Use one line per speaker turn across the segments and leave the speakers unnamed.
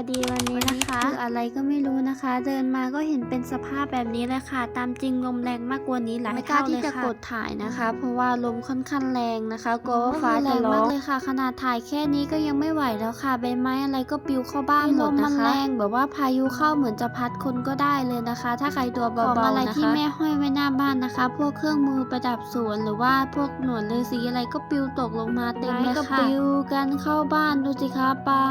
วัสดีวันนี้นะคะคืออะไรก็ไม่รู้นะคะ เดินมาก็เห็นเป็นสภาพแบบนี้เลยค่ะ ตามจริงลมแรงมากกว่านี้หลาย
ไม่กล้า
เท่าเลย
ที่จะ
ค่ะ
กดถ่ายนะคะ เพราะว่าลมค่อนข้างแรงนะคะกลัวว่า
ฟ้า
ฟ้า
จะ
จะ
ร้
ร้
อ
องง
เลยค่ะ ขนาดถ่ายแค่นี้ก็ยังไม่ไหวแล้วค่ะใบไม้อะไรก็ปลิวเข้าบ้านหม
ล
ด
ม
นะคะ
มันแรงแบบว่าพายุเข้าเหมือนจะพัดคนก็ได้เลยนะคะ ถ้าใครตัวเบาๆ
ของอะไร
นะคะ
ที่แม่ห้อยไว้หน้าบ้านนะคะ พวกเครื่องมือประดับสวนหรือว่าพวกหนวดฤาษีอะไรก็ปลิวตกลงมาเต็มเลย
ก็
ค่ะ
ปลิวกันเข้าบ้านดูสิคะป้า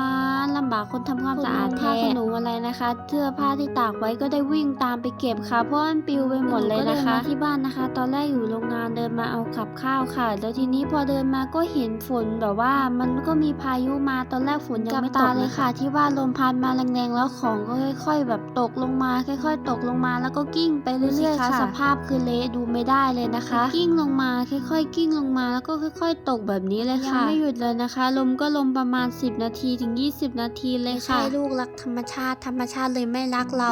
ลำบากคนทำความสะอาด
คุณลุง
แท้ขนหนูอะไรนะคะ เสื้อผ้าที่ตากไว้ก็ได้วิ่งตามไปเก็บค่ะ เพราะมันปลิวไปหมดเลยนะคะ
หนูก็เดินมาที่บ้านนะคะ ตอนแรกอยู่โรงงานเดินมาเอากับข้าวค่ะ แล้วทีนี้พอเดินมาก็เห็นฝนแบบว่ามันก็มีพายุมาตอนแรกฝนยังไม่ตกเลยค่ะ ที่ว่าลมพัดมาแรงๆแล้วของก็ค่อย ๆ แบบตกลงมา ค่อย ๆ ตกลงมาแล้วก็กิ้งไปเรื่อยๆค่ะสภาพคือเละดูไม่ได้เลยนะคะ กิ้งลงมาค่อย ๆ กิ้งลงมาแล้วก็ค่อย ๆ ตกแบบนี้เลยค่ะยังไม่หยุดเลยนะคะ ลมก็ลมประมาณ 10 นาทีถึง 20 นาทีเลยค่ะ
ใช่ลูกรักธรรมชาติธรรมชาติเลยไม่รักเรา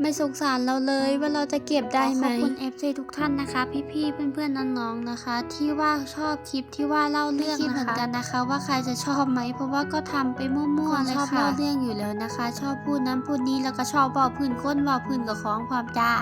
ไม่สงสารเราเลยว่าเราจะเก็บได้ไหม
ขอบคุณ FC ทุกท่านนะคะ พี่ๆเพื่อนๆน้องๆนะคะ ที่ว่าชอบคลิปที่ว่าเล่าเรื่อง
ไม่คิด
นะ
เหมือน
คะ
กันนะคะ ว่าใครจะชอบไหมเพราะว่าก็ทำไปมั่วๆเลย
ชอบ
ค่ะ
เล่าเรื่องอยู่แล้วนะคะ ชอบพูดนั้นพูดนี้แล้วก็ชอบบอกพื้นค้นบอกพื้นกับของความจ้า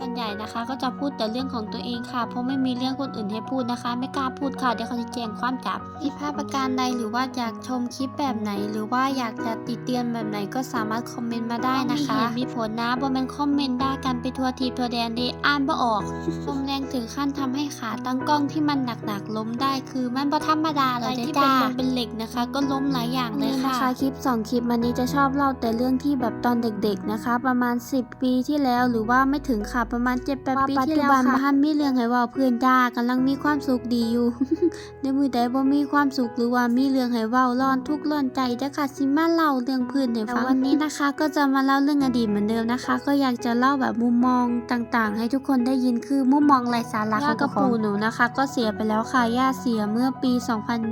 ส่วนใหญ่นะคะ ก็จะพูดแต่เรื่องของตัวเองค่ะ เพราะไม่มีเรื่องคนอื่นให้พูดนะคะ ไม่กล้าพูดค่ะเดี๋ยวเขาจะแจ้งความจับผิดพลาดประการใดหรือว่าอยากชมคลิปแบบไหนหรือว่าอยากจะติเตียนแบบไหนก็สามารถคอมเมนต์มาได้นะคะ
มีเหตุมี
มีผลนะบนเป็นคอมเมนต์ได้กันไปทัวทีทัวแดนเดอ่านบ่ออกลมแรงถึงขั้นทำให้ขาตั้งกล้องที่มันหนักๆล้มได้คือมันบ่ธรรมดาเลย
อะไรที่
จ้า
เป็นลม
เป็นเหล็กนะคะ ก็ล้มหลายอย่างเลย
นี่
ค่ะ
นะคะคลิป 2 คลิปมันนี้จะชอบเล่าแต่เรื่องที่แบบตอนเด็กๆนะคะ ประมาณ 10 ปีที่แล้วหรือว่าไม่ถึงค่ะประมาณ7 8ปี
ว่าปัจ
ที่
จุ
แล้ว
บัน
ค่ะบ้านมีเรื่องให้เว่าเพื่อนจ้ากำลังมีความสุขดีอยู่ในมือใดบ่มีความสุขหรือว่ามีเรื่องให้เว้าร้อนทุกข์ร้อนใจเด้อค่ะสิมาเล่าเรื่องเพื่อนให้
แต่
ฟัง
วันนี้นะคะก็จะมาเล่าเรื่องอดีตเหมือนเดิมนะคะ ก็อยากจะเล่าแบบมุมมองต่างๆ ให้ทุกคนได้ยินคือมุมมองไร้สาระ
ย่า
ของ
กับ
ปู่
ปู่หนูนะคะ ก็เสียไปแล้วค่ะย่าเสียเมื่อปี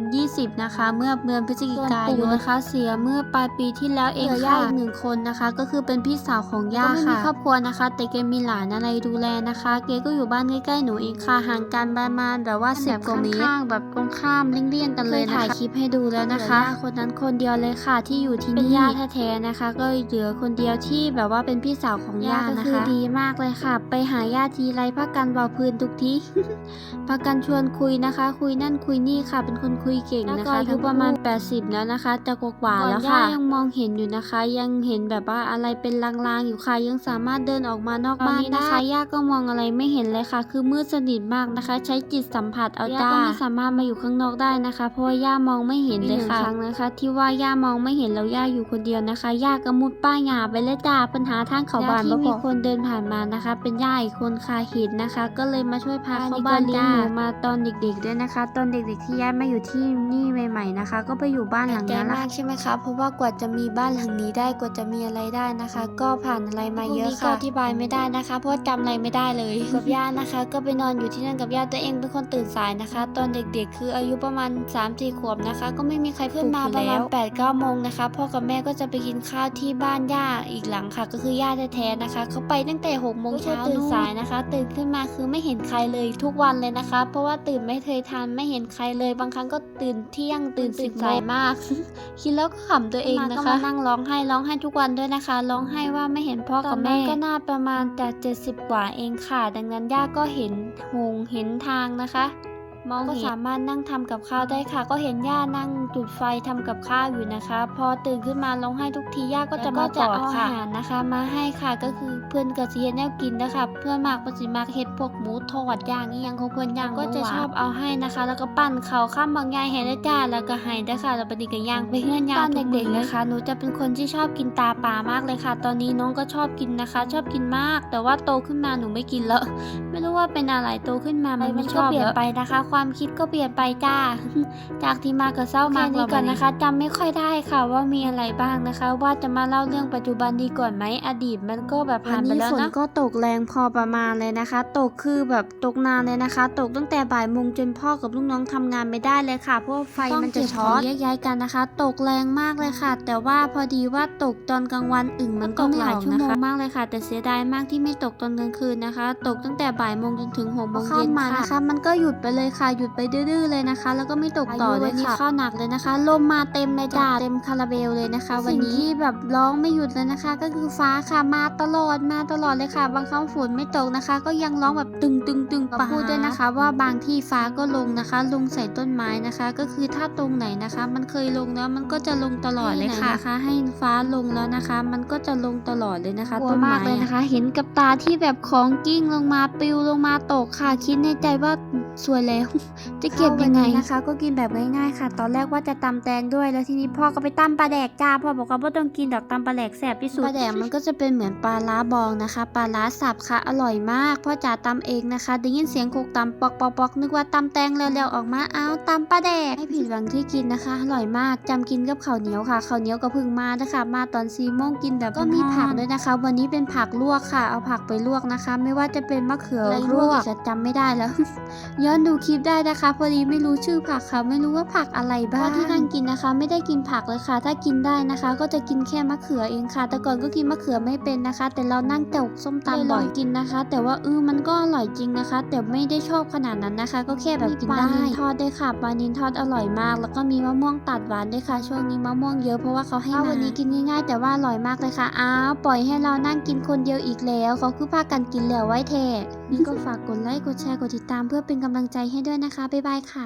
2020 นะคะ เมื่อเดือนพฤศจิกายนนะคะ เสียเมื่อปลายปีที่แล้วเอง
เหลือ
ค่ะ
ย่าอี
อีกหนึ่งคนนะคะ ก็คือเป็นพี่สาวของย่า
ก็ไม่มี
ค่ะครอบครัวนะคะ แต่แกมีหลานอะไรดูแลนะคะ เกก็อยู่บ้านใกล้ๆหนูเองค่ะห่างกันประมาณแบบว่าสิบกว่าเมตร
ข้างๆแบบตรงข้ามเลี่ยงๆกันเลย
ค
นะ
ถ่าย
คะ
คลิปให้ดูแล้วนะคะ
เหลือย่าคนนั้นคนเดียวเลยค่ะที่อยู่ที่
เป็น
นี่
ย่าแท้ๆนะคะ ก็เหลือคนเดียวที่แบบว่าเป็นพี่สาวของย่า
ย่าก็
นะ
คือ
คะดีมากเลยค่ะ ไปหาย่าทีไรพักกันเบาพื้นทุกทีพักกันชวนคุยนะคะ คุยนั่นคุยนี่ค่ะ เป็นคนคุยเก่ง
แล้ว
นะ
ก็
คะ
อา
อา
ยุ
ยุประมาณ 80 แล้วนะคะจะกว่าๆแล้ว
ก่อนย่า
ค่ะยังมองเห็นอยู่นะคะ ยังเห็นแบบว่าอะไรเป็นลางๆอยู่ค่ะยังสามารถเดินออกมานอก
ตอน
บ้าน
นี้
ได้
นะคะ
ย่าก็มองอะไรไม่เห็นเลยค่ะ คือมืดสนิทมากนะคะ ใช้จิตสัมผัสเอา
ย่า
จ้า
ก็
ก็
ไม่
ไม่สามารถมาอยู่ข้างนอกได้นะคะ เพราะว่าย่ามองไม่เห็นเลยค่ะครั้งนะคะ ที่ว่าย่ามองไม่เห็นแล้วย่าอยู่คนเดียวนะคะย่าก็มุดป้ายหยาไปเลยจ้าปัญหาทางเขาบ้าน
ย่าที่
ที่
มี
มีคนเดินผ่านมานะคะ เป็นย่าอีกคนคาเห็นนะคะ ก็เลยมาช่วยพา
อัน
เข้า
นี้
บ้าน
ก็เลี้
เลี้
ย
ย
ง
ง
ห
ห
นู
นูมาตอนเด็กๆด้วยนะคะ ตอนเด็กๆที่ย้ายมาอยู่ที่นี่ใหม่ๆนะคะ ก็ไปอยู่บ้านหลัง
ใจ
นี้แหละ
มากใช่ไหมคะเพราะว่ากว่าจะมีบ้านหลังนี้ได้กว่าจะมีอะไรได้นะคะ ก็ผ่านอะไรมาเยอะ
พวกนี้ก็
ค่ะอธิบายไม่ได้นะคะ เพราะว่าจำอะไรไม่ได้เลยกับย่านะคะ ก็ไปนอนอยู่ที่นั่นกับย่าตัวเองเป็นคนตื่นสายนะคะ ตอนเด็กๆ คืออายุประมาณ3 4ขวบนะคะ ก็ไม่มีใครเพื่อนมาประมาณ8ปดเก้าโมงนะคะพ่อกับแม่ก็จะไปกินข้าวที่บ้านย่าอีกหลังค่ะ ก็คือย่าแท้ๆนะคะ เขาไปตั้งแต่6กโมงเช้าตื่นสายนะคะ ตื่นขึ้นมาคือไม่เห็นใครเลยทุกวันเลยนะคะ เพราะว่าตื่นไม่เคยทันไม่เห็นใครเลย บางครั้งก็ตื่นเที่ยงตื่นสิบสายมาก คิดแล้วก็ขำตัวเองนะคะ
มาก็มานั่งร้องไห้ร้องไห้ทุกวันด้วยนะคะ ร้องไห้ว่าไม่เห็นพ่อ
ต
กั
อบนนั้
แม่
นก็
ก็
น่า
น่าประมาณแต่เจ็ดสิบกว่าเองค่ะ ดังนั้นย่าก็เห็นหงเห็นทางนะคะ มองก็สามารถนั่งทำกับข้าวได้ค่ะ ก็เห็นย่านั่งจุดไฟทำกับข้าวอยู่นะคะ พอตื่นขึ้นมาร้องไห้ทุกทีย่าก็จะ
แล้วก็
มา
จะ
กอด
เอา
ค่ะ
อาหารนะคะ มาให้ค่ะก็คือเพื่อนก็สิเฮ็ดแนวกินนะคะเพื่อนมากก็สิมักเฮ็ดพวกหมูทอดย่างอีหยังของเพื่อนย่างก็จะชอบเอาให้นะคะ แล้วก็ปั้นข้าวข้ามบางยายให้ได้จ้าแล้วก็ให้ได้อค่ะแล้วปฏิกิย่างไปเฮือนย่าง
ตอน
ทุก
เด็กๆ
มื้อ
นะคะหนูจะเป็นคนที่ชอบกินตาปลามากเลยค่ะ ตอนนี้น้องก็ชอบกินนะคะ ชอบกินมาก แต่ว่าโตขึ้นมาหนูไม่กินแล้ว ไม่รู้ว่าเป็นอะไรโตขึ้นมามัน
มั
ไม่
น
ช
ก็
อบ
เปลี่ยน
แล้ว
ไปนะคะความคิดก็เปลี่ยนไปจ้า
จากที่มากับเศร้ามาก
แค่นี้
นี้
ก่
ก่
อ
อนน
นะ
นะคะคะจำไม่ค่อยได้ค่ะว่ามีอะไรบ้างนะคะ ว่าจะมาเล่าเรื่องปัจจุบันดีก่อนไหมอดีตมันก็แบบผ่านไปแล้ว
วันนี้ฝ
นะ
น
ก็ตกแรงพอประมาณเลยนะคะ ตกคือแบบตกนานเลยนะคะ ตกตั้งแต่บ่ายโมงจนพ่อกับลูกน้องทำงานไม่ได้เลยค่ะเพราะว่าไฟ
ต้อง
มันจะ
เก็บ
ช็อ
ข
ต
อง
แยกย้ายกันนะคะ ตกแรงมากเลยค่ะ แต่ว่าพอดีว่าตกตอนกลางวันอึ่งมันก็
ตก
ไม่
ห
อ
ลาย
อก
ชั่ว
นะ
โมง
คะมากเลยค่ะ แต่เสียดายมากที่ไม่ตกตอนกลางคืนนะคะ ตกตั้งแต่บ่ายโมงจนถึงหกโมง
เข้า
เย็น
มา
ค่ะ
นะคะมันก็หยุดไปเลยค่ะค่ะ หยุดไปดื้อๆเลยนะคะ แล้วก็ไม่ตกต่อด้วยค่ะเข้าหนักเลยนะคะ ลมมาเต็มเลยจ้าเต็มคาราเบลเลยนะคะ วันนี้ที่แบบร้องไม่หยุดเลยนะคะ ก็คือฟ้าค่ะมาตลอดมาตลอดเลยค่ะ บางครั้งฝนไม่ตกนะคะ ก็ยังร้องแบบตึงตึงตึงปพูดด้วยนะคะ ว่าบางที่ฟ้าก็ลงนะคะ ลงใส่ต้นไม้นะคะ ก็คือถ้าตรงไหนนะคะ มันเคยลงแล้วมันก็จะลงตลอดเลยค่ะนะคะ ให้ฟ้าลงแล้วนะคะ มันก็จะลงตลอดเลยนะคะ
กลัว
ต้นไม้
มากเลยนะคะ
เห็นกับตาที่แบบของกิ้งลงมาปลิวลงมาตกค่ะ คิดในใจว่าสวยแล้วจะเก็บยังไงนะคะ ก็กินแบบง่ายๆค่ะ ตอนแรกว่าจะตำแตงด้วย แล้วทีนี้พ่อก็ไปตำปลาแดกจ้าพ่อบอกว่าไม่ต้องกินดอกตำปลาแดกแสบที่สุดปลาแดกมันก็จะเป็นเหมือนปลาล้าบองนะคะปลาล้าสับค่ะอร่อยมากพ่อจ๋าตำเองนะคะได้ยินเสียงโคกตำปอกปอกปอกนึกว่าตำแตงเร็วๆออกมาเอาตำปลาแดกไม่ผิดหวังที่กินนะคะอร่อยมากจำกินกับข้าวเหนียวค่ะข้าวเหนียวก็เพิ่งมานะคะ มาตอนซีโมงกินแบบก็มีผักด้วยนะคะ วันนี้เป็นผักลวกค่ะ เอาผักไปลวกนะคะ ไม่ว่าจะเป็นมะเขือลวกจะจำไม่ได้แล้วย้อนดูคลิปได้นะคะ พอดีไม่รู้ชื่อผักค่ะ ไม่รู้ว่าผักอะไรบ้างที่นั่งกินนะคะ ไม่ได้กินผักเลยค่ะ ถ้ากินได้นะคะ ก็จะกินแค่มะเขือเองค่ะ แต่ก่อนก็กินมะเขือไม่เป็นนะคะ แต่เรานั่งแต่ส้มตำบ่อยกินนะคะ แต่ว่าเออมันก็อร่อยจริงนะคะ แต่ไม่ได้ชอบขนาดนั้นนะคะ ก็แค่แบบกินได้ทอดด้วยค่ะปลานินทอดอร่อยมาก แล้วก็มีมะม่วงตัดหวานด้วยค่ะ ช่วงนี้มะม่วงเยอะเพราะว่าเขาให้มาวันนี้กินง่ายๆ แต่ว่าอร่อยมากเลยค่ะอ้าวปล่อยให้เรานั่งกินคนเดียวอีกแล้วเขาคือพากันกินแล้วไว้เทนี่ก็ฝากกดไลค์กดแชร์กดติดตามเพื่อเป็นกำลังใจให้ด้วยนะคะ บ๊ายบายค่ะ